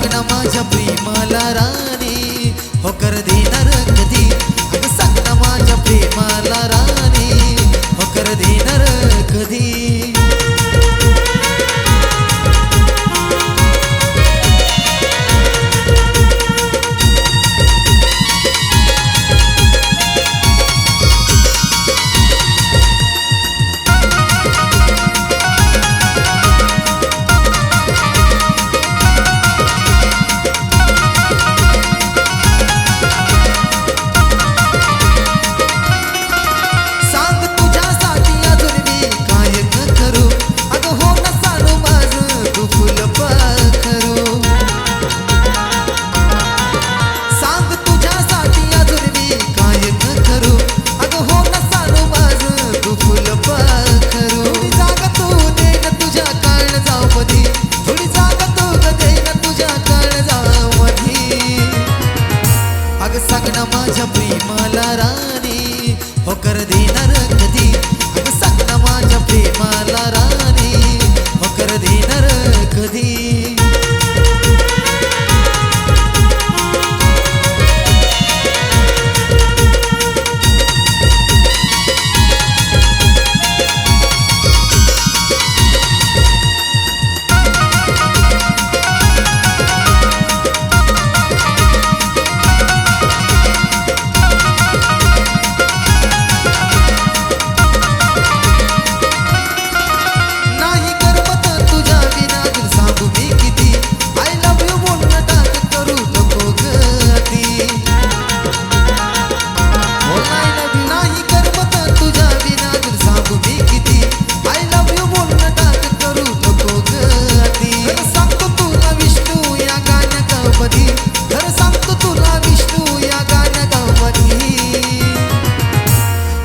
लागना माझ्या प्रेमाला राणी. हो कर देणार कधी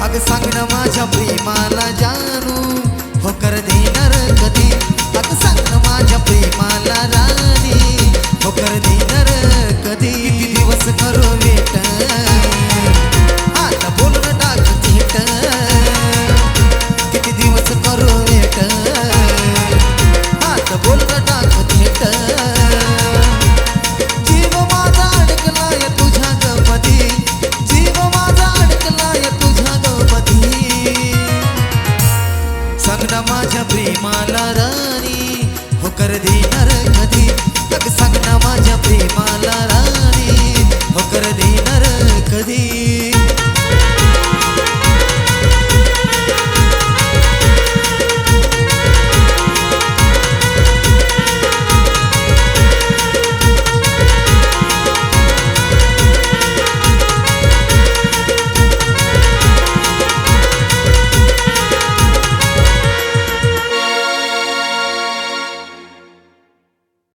अग सांग ना माझ्या प्रेमाला जानू. हो कर देणार कधी अग सांग ना माझ्या प्रेमाला राणी. हो कर देणार कधी किती दिवस करू वेट आता बोलून टाक थेट. किती दिवस करू वेट आता बोलून